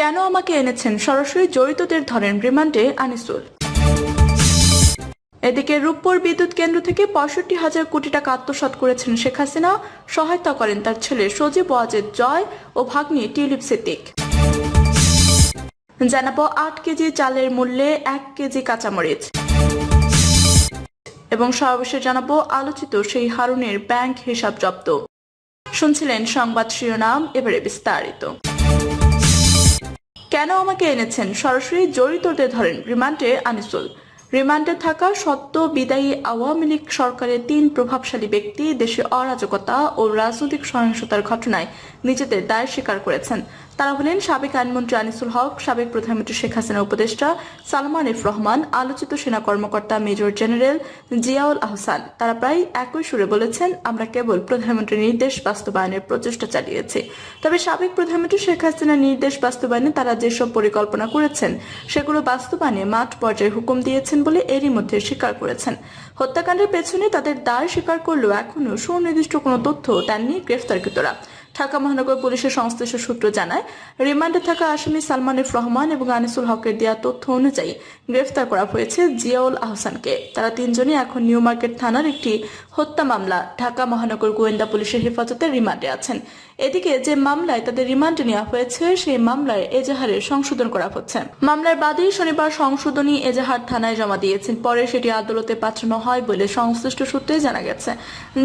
কেন আমাকে এনেছেন সরাসরি জড়িতদের ধরেন রিমান্ডে আনিসুল? এদিকে রূপপুর বিদ্যুৎ কেন্দ্র থেকে পঁয়ষট্টি হাজার কোটি টাকা আত্মসাৎ করেছেন শেখ হাসিনা। সহায়তা করেন তার ছেলে সজীব ওয়াজেদ জয় ও ভাগ্নি টিউলিপ সিদ্দিক। জানাব আট কেজি চালের মূল্যে এক কেজি কাঁচামরিচ। এবং সর্বশেষ জানাব আলোচিত সেই হারুনের ব্যাংক হিসাব জব্দ। শুনছিলেন সংবাদ শিরোনাম, এবারে বিস্তারিত। কেন আমাকে এনেছেন? সরাসরি জড়িতদের ধরেন। রিমান্ডে আনিসুল। রিমান্ডে থাকা সত্য বিদায়ী আওয়ামী লীগ সরকারের তিন প্রভাবশালী ব্যক্তি দেশে অরাজকতা ও রাজনৈতিক সহিংসতার ঘটনায় নিজেদের দায় স্বীকার করেছেন। তারা হলেন সাবেক আইনমন্ত্রী আনিসুল হক, সাবেক প্রধানমন্ত্রী শেখ হাসিনা উপদেষ্টা সালমান এফ রহমান, আলোচিত সেনা কর্মকর্তা মেজর জেনারেল জিয়াউল আহসান। তারা প্রায় একই সুরে বলেছেন, আমরা কেবল প্রধানমন্ত্রীর নির্দেশ বাস্তবায়নের প্রচেষ্টা চালিয়েছি। তবে সাবেক প্রধানমন্ত্রী শেখ হাসিনার নির্দেশ বাস্তবায়নে তারা যেসব পরিকল্পনা করেছেন, সেগুলো বাস্তবায়নে মাঠ পর্যায়ে হুকুম দিয়েছেন বলে এরই মধ্যে স্বীকার করেছেন। হত্যাকাণ্ডের পেছনে তাদের দায় স্বীকার করলেও এখনও সুনির্দিষ্ট কোনো তথ্য দেননি গ্রেফতারকৃতরা। ঢাকা মহানগর পুলিশের সংশ্লিষ্ট সূত্র জানায়, রিমান্ডে থাকা আসামি সালমান এফ রহমান এবং আনিসুল হকের দেওয়া তথ্য অনুযায়ী গ্রেফতার করা হয়েছে জিয়াউল আহসানকে। তারা তিনজনই এখন নিউ মার্কেট থানার একটি হত্যা মামলা ঢাকা মহানগর গোয়েন্দা পুলিশের হেফাজতে রিমান্ডে আছেন। এদিকে যে মামলায় তাদের রিমান্ডে নেওয়া হয়েছে, সেই মামলায় এজাহারের সংশোধন করা হচ্ছে। মামলার বাদী শনিবার সংশোধনী এজাহার থানায় জমা দিয়েছেন। পরে সেটি আদালতে পাঠানো হয় বলে সংশ্লিষ্ট সূত্রে জানা গেছে।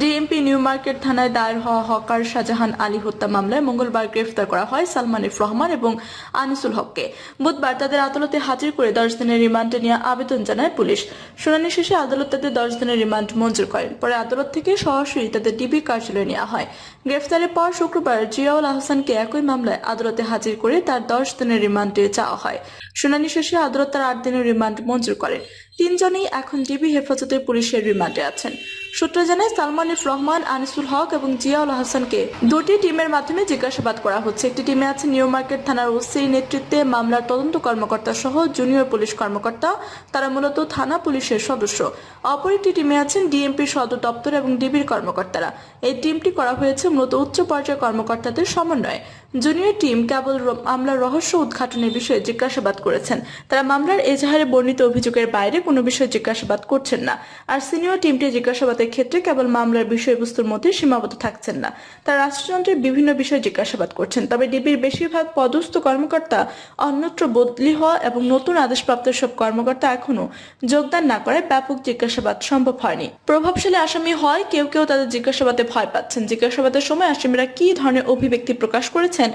ডিএমপি নিউ মার্কেট থানায় দায়ের হওয়া হকার শাহজাহান আলী হত্যা মামলায় মঙ্গলবার গ্রেফতার করা হয় সালমান ইফ রহমান এবং আনিসুল হককে। বুধবার তাদের আদালতে হাজির করে দশ দিনের রিমান্ডে নেওয়া আবেদন জানায় পুলিশ। শুনানি শেষে আদালত তাদের দশ দিনের রিমান্ড মঞ্জুর করেন। পরে আদালত থেকে সরাসরি তাদের ডিবি কার্যালয়ে নেওয়া হয়। গ্রেফতারের পর শুক্রবার জিয়াউল আহসানকে একই মামলায় আদালতে হাজির করে তার দশ দিনের রিমান্ডে চাওয়া হয়। শুনানি শেষে আদালত তার আট দিনের রিমান্ড মঞ্জুর করেন। তিনজনেই এখন ডিবি হেফাজতে পুলিশের রিমান্ডে আছেন। সূত্র জানায়, সালমান ইফ রহমান, আনিসুল হক এবং জিয়াউল হাসানকে দুটি টিমের মাধ্যমে জিজ্ঞাসাবাদ করা হচ্ছে। একটি টিমে আছে নিউ মার্কেট থানার ওসির নেতৃত্বে মামলার তদন্ত কর্মকর্তা সহ জুনিয়র পুলিশ কর্মকর্তা। তারা মূলত থানা পুলিশের সদস্য। অপর একটি টিমে আছেন ডিএমপি সদর দপ্তর এবং ডিবির কর্মকর্তারা। এই টিমটি করা হয়েছে মূলত উচ্চ পর্যায়ের কর্মকর্তাদের সমন্বয়ে। জুনিয়র টিম কেবল মামলার রহস্য উদ্ঘাটনের বিষয়ে জিজ্ঞাসাবাদ করেছেন। তারা মামলার এজাহারে বর্ণিত অভিযোগের বাইরে কোনো বিষয়ে জিজ্ঞাসাবাদ করছেন না। আর সিনিয়র টিমটি জিজ্ঞাসাবাদের ক্ষেত্রে কেবল মামলার বিষয়বস্তুর মধ্যে সীমাবদ্ধ থাকছেন না। তারা রাষ্ট্রযন্ত্রের বিভিন্ন বিষয় জিজ্ঞাসাবাদ করছেন। তবে ডিবির বেশিরভাগ পদস্থ কর্মকর্তা অন্যত্র বদলি হওয়া এবং নতুন আদেশপ্রাপ্ত সব কর্মকর্তা এখনও যোগদান না করায় ব্যাপক জিজ্ঞাসাবাদ সম্ভব হয়নি। প্রভাবশালী আসামি হয় কেউ কেউ তাদের জিজ্ঞাসাবাদে ভয় পাচ্ছেন। জিজ্ঞাসাবাদের সময় আসামিরা কি ধরনের অভিব্যক্তি প্রকাশ করেছেন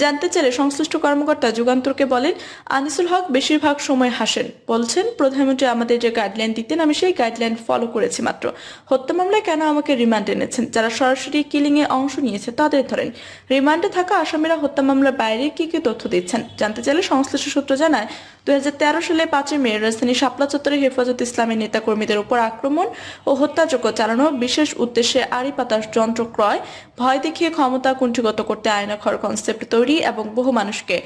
জানতে চাইলে সংশ্লিষ্ট কর্মকর্তা যুগান্তরকে বলেন, আনিসুল হক বেশিরভাগ সময় হাসেন। বলছেন, প্রধানমন্ত্রী আমাদের যে গাইডলাইন দিতেন, আমি সেই গাইডলাইন ফলো করেছি মাত্র। হত্যা মামলায় কেন আমাকে রিমান্ড এনেছেন? যারা সরাসরি কিলিং এ অংশ নিয়েছে, তাদের ধরেন, রিমান্ডে থাকা আসামিরা হত্যা মামলার বাইরে কি কি তথ্য দিচ্ছেন? জানতে চাইলে সংশ্লিষ্ট সূত্র জানায়, দুই হাজার তেরো সালে পাঁচই মে রাজধানী শাপলা চত্বরে হেফাজত ইসলামের নেতাকর্মীদের উপর আক্রমণ ও হত্যাযজ্ঞ চালানো বিশেষ উদ্দেশ্যে আড়ি পাতার যন্ত্র ক্রয়, ভয় দেখিয়ে ক্ষমতা কুণ্ঠিগত করতে আয়নাঘর কনসেপ্ট তৈরি এবং বহু মানুষকে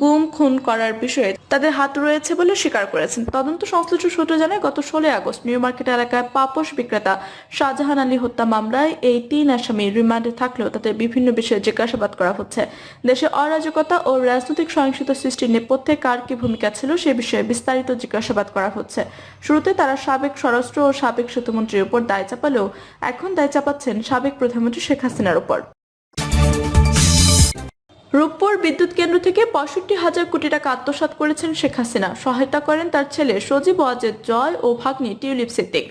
গুম, খুন করার বিষয়ে তাদের হাত রয়েছে বলে স্বীকার করেছেন। তদন্ত সংশ্লিষ্ট সূত্র জানায়, গত ষোলোই আগস্ট নিউ মার্কেট এলাকায় পাপোশ বিক্রেতা শাহজাহান আলী হত্যা মামলায় এই তিন আসামি রিমান্ডে থাকলেও তাদের বিভিন্ন বিষয়ে জিজ্ঞাসাবাদ করা হচ্ছে। দেশে অরাজকতা ও রাজনৈতিক সহিংসতা সৃষ্টির নেপথ্যে কার কি ভূমিকা ছিল সে বিষয়ে বিস্তারিত জিজ্ঞাসাবাদ করা হচ্ছে। শুরুতে তারা সাবেক স্বরাষ্ট্র ও সাবেক সেতুমন্ত্রীর উপর দায় চাপালেও এখন দায় চাপাচ্ছেন সাবেক প্রধানমন্ত্রী শেখ হাসিনার উপর। রূপপুর বিদ্যুৎ কেন্দ্র থেকে পঁয়ষট্টি হাজার কোটি টাকা আত্মসাৎ করেছেন শেখ হাসিনা। সহায়তা করেন তার ছেলে সজীব ওয়াজেদ জয় ও ভাগ্নি টিউলিপ সিদ্দিক।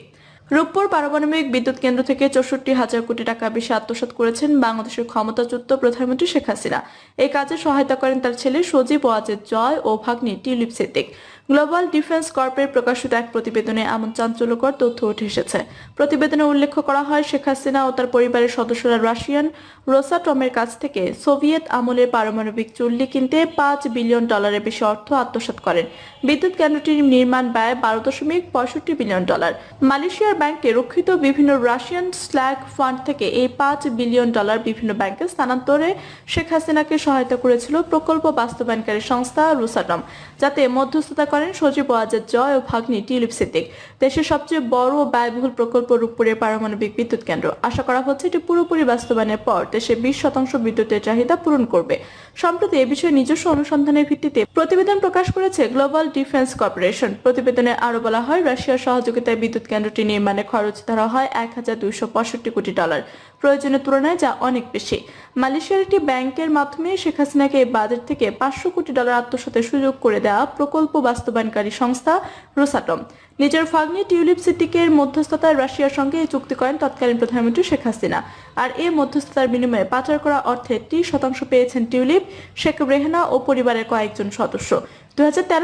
রূপপুর পারমাণবিক বিদ্যুৎ কেন্দ্র থেকে চৌষট্টি হাজার কোটি টাকা বেশি আত্মসাত করেছেন বাংলাদেশের ক্ষমতাচ্যুত প্রধানমন্ত্রী শেখ হাসিনা। এই কাজে সহায়তা করেন তার ছেলে সজীব ওয়াজেদ জয় ও ভাগ্নি টিউলিপ সিদ্দিক। গ্লোবাল ডিফেন্স কর্পের প্রকাশিত এক প্রতিবেদনে এমন চাঞ্চল্যকর তথ্য উঠে এসেছে। প্রতিবেদনে উল্লেখ করা হয়, শেখ হাসিনা ও তার পরিবারের সদস্যরা রাশিয়ান রোসাটমের কাছ থেকে সোভিয়েত আমলের পারমাণবিক চুল্লি কিনতে পাঁচ বিলিয়ন ডলারের বেশি অর্থ আত্মসাৎ করেন। বিদ্যুৎ কেন্দ্রটির নির্মাণ ব্যয় বারো দশমিক পঁয়ষট্টি বিলিয়ন ডলার। মালয়েশিয়ার ব্যাংকে রক্ষিত বিভিন্ন রাশিয়ান স্ল্যাগ ফান্ড থেকে এই পাঁচ বিলিয়ন ডলার বিভিন্ন ব্যাংকে স্থানান্তরে শেখ হাসিনাকে সহায়তা করেছিল প্রকল্প বাস্তবায়নকারী সংস্থা রুসাটম। যাতে মধ্যস্থতা করেন সজীব ওয়াজেদ জয় ও ভাগ্নি টিউলিপ সিদ্দিক। দেশের সবচেয়ে বড় ব্যয়বহুল প্রকল্প রূপপুরের পারমাণবিক বিদ্যুৎ কেন্দ্র। আশা করা হচ্ছে এটি পুরোপুরি বাস্তবায়নের পর দেশে বিশ শতাংশ বিদ্যুতের চাহিদা পূরণ করবে। সম্প্রতি এ বিষয়ে নিজস্ব অনুসন্ধানের ভিত্তিতে প্রতিবেদন প্রকাশ করেছে গ্লোবাল ডিফেন্স কর্পোরেশন। প্রতিবেদনে আরও বলা হয়, রাশিয়ার সহযোগিতায় বিদ্যুৎ কেন্দ্রটি নির্মাণে খরচ ধরা হয় এক হাজার দুইশো পঁয়ষট্টি কোটি ডলার। প্রয়োজনের তুলনায় যা অনেক বেশি। মালয়েশিয়ার একটি ব্যাংকের মাধ্যমে শেখ হাসিনাকে এই বাজেট থেকে পাঁচশো কোটি ডলার আত্মসাতের সুযোগ করে দেওয়া প্রকল্প বাস্তবায়নকারী সংস্থা রোসাটম। নিজের ফাগ্নি টিউলিপ সিটিকের মধ্যস্থতায় রাশিয়ার সঙ্গে এই চুক্তি করেন তৎকালীন প্রধানমন্ত্রী শেখ হাসিনা। আর এই মধ্যস্থতার বিনিময়ে পাচার করা অর্থে ত্রিশ শতাংশ পেয়েছেন টিউলিপ, শেখ রেহনা ও পরিবারের কয়েকজন সদস্য।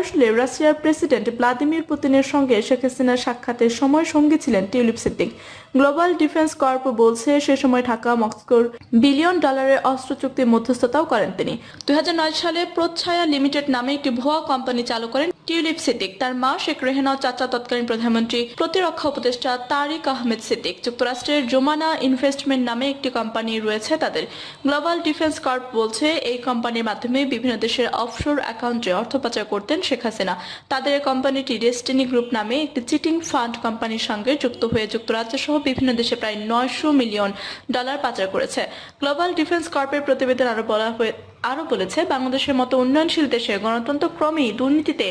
সালে রাশিয়ার প্রেসিডেন্ট ভ্লাদিমির পুতিনের সঙ্গে শেখ হাসিনার সাক্ষাতের সময় সঙ্গী ছিলেন Tulip Siddiq. Global Defense Corp বলছে, সে সময় ঢাকা, মস্কোর বিলিয়ন ডলারের অস্ত্র চুক্তির মধ্যস্থতাও করেন তিনি। দুই হাজার নয় সালে প্রচ্ছায়া লিমিটেড নামে একটি ভুয়া কোম্পানি চালু করেন টিউলিপ সিদ্দিক, তার মা শেখ রেহেনা, চাচা তৎকালীন প্রধানমন্ত্রী, প্রতিরক্ষা উপদেষ্টা তারিক আহমেদ সিদ্দিক। যুক্তরাষ্ট্রের জোমানা ইনভেস্টমেন্ট নামে একটি কোম্পানি রয়েছে তাদের। গ্লোবাল ডিফেন্স কর্প বলছে, এই কোম্পানির মাধ্যমে বিভিন্ন দেশের অফশোর অ্যাকাউন্টে অর্থ পাচার করতেন শেখ হাসিনা। তাদের কোম্পানিটি ডেস্টিনি গ্রুপ নামে একটি চিটিং ফান্ড কোম্পানির সঙ্গে যুক্ত হয়ে যুক্তরাজ্য সহ বিভিন্ন দেশে প্রায় নয়শো মিলিয়ন ডলার পাচার করেছে। গ্লোবাল ডিফেন্স কর্পের প্রতিবেদন আরও বলা হয়ে আরও বলেছে, বাংলাদেশের মতো উন্নয়নশীল দেশে গণতন্ত্র ক্রমেই দুর্নীতিতে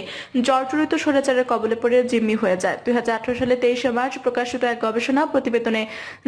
জর্জরিত স্বৈরাচারের কবলে পড়ে জিম্মি হয়ে যায়। দুই সালে তেইশে মার্চ প্রকাশিত এক গবেষণা প্রতিবেদনে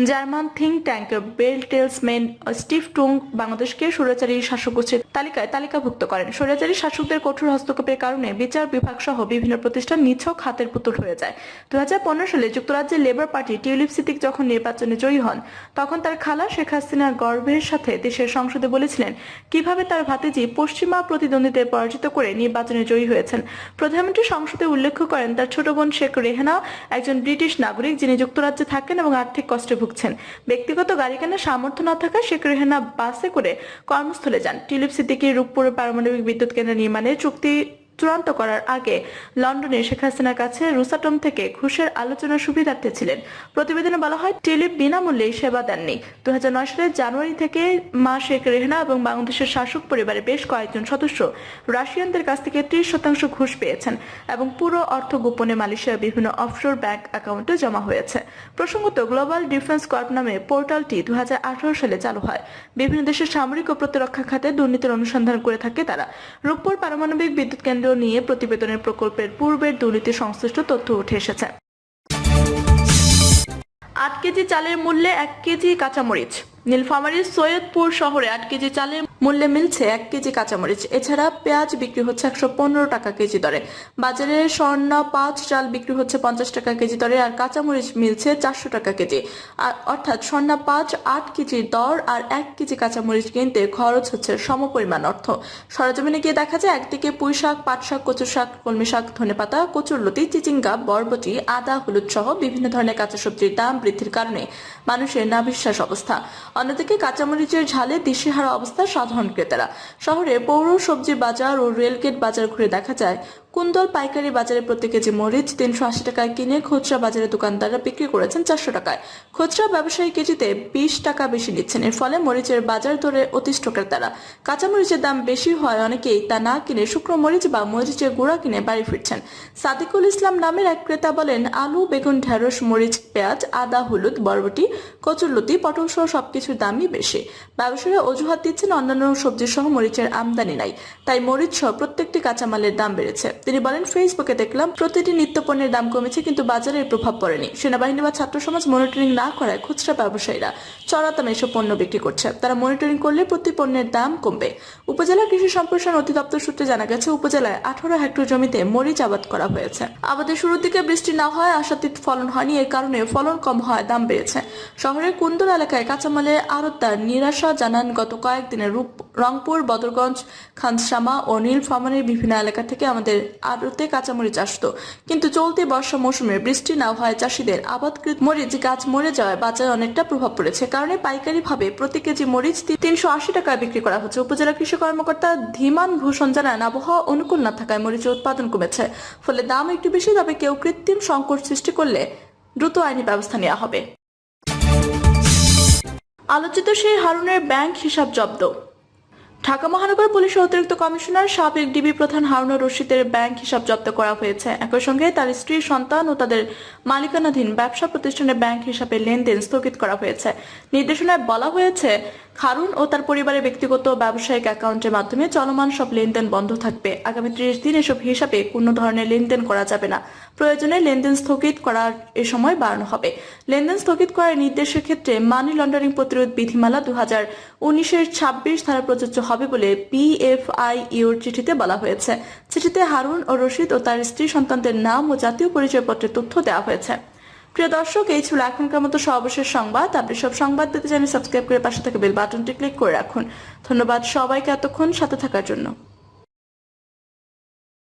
German think tank Bertelsmann Stiftung বাংলাদেশকে স্বৈরাচারী শাসক গোষ্ঠীর তালিকায় তালিকাভুক্ত করেন। স্বৈরাচারী শাসকদের কঠোর হস্তক্ষেপের কারণে বিচার বিভাগ সহ বিভিন্ন প্রতিষ্ঠান নিছক হাতের পুতুল হয়ে যায়। দুই হাজার পনেরো সালে যুক্তরাজ্যের লেবার পার্টি টিউলিপ সিদ্দিক যখন নির্বাচনে জয়ী হন, তখন তার খালা শেখ হাসিনা গর্বের সাথে দেশের সংসদে বলেছিলেন, কীভাবে তার ভাতিজি পশ্চিমা প্রতিদ্বন্দ্বীদের পরাজিত করে নির্বাচনে জয়ী হয়েছেন। প্রধানমন্ত্রী সংসদে উল্লেখ করেন, তার ছোট বোন শেখ রেহানা একজন ব্রিটিশ নাগরিক যিনি যুক্তরাজ্যে থাকেন এবং আর্থিক কষ্টে ভুগছেন। ব্যক্তিগত গাড়ি কেনার সামর্থ্য না থাকায় শেখ রেহানা বাসে করে কর্মস্থলে যান। টিলিপ সিদ্দিকি রূপপুর পারমাণবিক বিদ্যুৎ কেন্দ্র নির্মাণে চুক্তি চূড়ান্ত করার আগে লন্ডনে শেখ হাসিনার কাছে রুসাটম থেকে ঘুষের আলোচনার সুবিধার্থে ছিলেন। প্রতিবেদনে বলা হয় টিলিপ বিনামূল্যে সেবা দেননি। দু সালের জানুয়ারি থেকে মা শেখ রেহনা এবং বাংলাদেশের শাসক পরিবারের বেশ কয়েকজন সদস্য রাশিয়ানদের কাছ থেকে ত্রিশ শতাংশ ঘুষ পেয়েছেন এবং পুরো অর্থ গোপনে মালয়েশিয়ার বিভিন্ন অফশোর ব্যাংক অ্যাকাউন্টে জমা হয়েছে। প্রসঙ্গত, গ্লোবাল ডিফেন্স কর্প নামে পোর্টালটি দু হাজার আঠারো সালে চালু হয়। বিভিন্ন দেশের সামরিক ও প্রতিরক্ষা খাতে দুর্নীতির অনুসন্ধান করে থাকে তারা। রূপপুর পারমাণবিক বিদ্যুৎ কেন্দ্র নিয়ে প্রতিবেদনের প্রকল্পের পূর্বের দুর্নীতি সংশ্লিষ্ট তথ্য উঠে এসেছে। আট কেজি চালের মূল্যে এক কেজি কাঁচামরিচ। নীলফামারীর সৈয়দপুর শহরে আট কেজি চালের মূল্যে মিলছে এক কেজি কাঁচামরিচ। এছাড়া পেঁয়াজ বিক্রি হচ্ছে একশো পনেরো টাকা কেজি দরে। বাজারে স্বর্ণ, পাঁচ চাল বিক্রি হচ্ছে পঞ্চাশ টাকা কেজি দরে আর কাঁচামরিচ মিলছে চারশো টাকা কেজি। আর অর্থাৎ স্বর্ণ, পাঁচ, আট কেজির দর আর এক কেজি কাঁচামরিচ কিনতে খরচ হচ্ছে সমপরিমাণ অর্থ। সরজমিনে গিয়ে দেখা যায়, একদিকে পুঁই শাক পাট শাক কচুর শাক কলমি শাক ধনেপাতা, কচুরলতি, চিচিঙ্গা, বরবটি, আদা, হলুদ সহ বিভিন্ন ধরনের কাঁচা সবজির দাম বৃদ্ধির কারণে মানুষের নাবিশ্বাস অবস্থা। অন্যদিকে কাঁচামরিচের ঝালে দিশেহারা অবস্থা সাধারণ ক্রেতারা। শহরে পৌর সবজি বাজার ও রেলগেট বাজার ঘুরে দেখা যায় কুন্দল পাইকারি বাজারে প্রতি কেজি মরিচ তিনশো আশি টাকায় কিনে খুচরা বাজারে দোকানদাররা বিক্রি করেছেন চারশো টাকায়। খুচরা ব্যবসায়ী কেজিতে বিশ টাকা বেশি নিচ্ছেন। এর ফলে মরিচের বাজার দরে অতিষ্ঠ ক্রেতারা। কাঁচামরিচের দাম বেশি হয় অনেকেই তা না কিনে শুকনো মরিচ বা মরিচের গুঁড়া কিনে বাড়ি ফিরছেন। সাদিকুল ইসলাম নামের এক ক্রেতা বলেন, আলু, বেগুন ঢেঁড়স মরিচ, পেঁয়াজ, আদা, হলুদ, বরবটি কচুরলতি পটল সহ সবকিছুর দামই বেশি। ব্যবসায়ীরা অজুহাত দিচ্ছেন অন্যান্য সবজি সহ মরিচের আমদানি নাই। তাই মরিচ সহ প্রত্যেকটি কাঁচামালের দাম বেড়েছে। তিনি বলেন ফেসবুকে দেখলাম প্রতিটি নিত্য পণ্যের দাম কমেছে, কিন্তু বাজারে এর প্রভাব পড়েনি। সেনাবাহিনী বা ছাত্র সমাজ মনিটরিং না করায় খুচরা ব্যবসায়ীরা চড়া দামে এসব পণ্য বিক্রি করছে। তারা মনিটরিং করলে প্রতি পণ্যের দাম কমবে। উপজেলা কৃষি সম্প্রসারণ অধিদপ্তর সূত্রে জানা গেছে, উপজেলায় আঠারো হেক্টর জমিতে মরিচ আবাদ করা হয়েছে। আবাদের শুরুর দিকে বৃষ্টি না হয় আশাতীত ফলন হয়নি, এর কারণে ফলন কম হয় দাম বেড়েছে। শহরের কুন্দর এলাকায় কাঁচামালের আড়তদার নিরাশা জানান গত কয়েকদিনে রূপ রংপুর, বদরগঞ্জ, খানসামা ও নীলফামারীর বিভিন্ন এলাকা থেকে আমাদের আড়তে কাঁচামরিচ আসতো। কিন্তু চলতি বর্ষা মৌসুমে বৃষ্টি না হওয়ায় চাষিদের আবাদকৃত মরিচ গাছ মরে যাওয়ায় বাজারে অনেকটা প্রভাব পড়েছে। কারণে পাইকারি ভাবে প্রতি কেজি মরিচ তিনশো আশি টাকায় বিক্রি করা হচ্ছে। উপজেলা কৃষি কর্মকর্তা ধীমান ভূষণ জানান, আবহাওয়া অনুকূল না থাকায় মরিচের উৎপাদন কমেছে, ফলে দাম একটু বেশি তবে কেউ কৃত্রিম সংকট সৃষ্টি করলে দ্রুত আইনি ব্যবস্থা নেওয়া হবে। আলোচিত সেই হারুনের ব্যাংক হিসাব জব্দ। ঢাকা মহানগর পুলিশের অতিরিক্ত কমিশনার সাবেক ডিবি প্রধান হারুনুর রশিদের ব্যাংক হিসাব জব্দ করা হয়েছে। একই সঙ্গে তার স্ত্রী, সন্তান ও তাদের মালিকানাধীন ব্যবসা প্রতিষ্ঠানের ব্যাংক হিসাবে লেনদেন স্থগিত করা হয়েছে। নির্দেশনায় বলা হয়েছে হারুন ও তার পরিবারের ব্যক্তিগত ব্যবসায়িক অ্যাকাউন্টের মাধ্যমে চলমান সব লেনদেন বন্ধ থাকবে। আগামী ত্রিশ দিন এসব হিসাবে কোনো ধরনের লেনদেন করা যাবে না। প্রয়োজনে লেনদেন স্থগিত করার এ সময় বাড়ানো হবে। লেনদেন স্থগিত করার নির্দেশের ক্ষেত্রে মানি লন্ডারিং প্রতিরোধ বিধিমালা দু হাজার উনিশের ছাব্বিশ ধারা প্রযোজ্য হবে বলে পিএফআই ইউর চিঠিতে বলা হয়েছে। চিঠিতে হারুন ও রশিদ ও তার স্ত্রী সন্তানদের নাম ও জাতীয় পরিচয়পত্রের তথ্য দেওয়া হয়েছে। প্রিয় দর্শক, এই ছিল এখনকার মতো সর্বশেষ সংবাদ। আপনি সব সংবাদ পেতে জানি সাবস্ক্রাইব করে পাশে থাকা বেল বাটনটি ক্লিক করে রাখুন। ধন্যবাদ সবাইকে এতক্ষণ সাথে থাকার জন্য।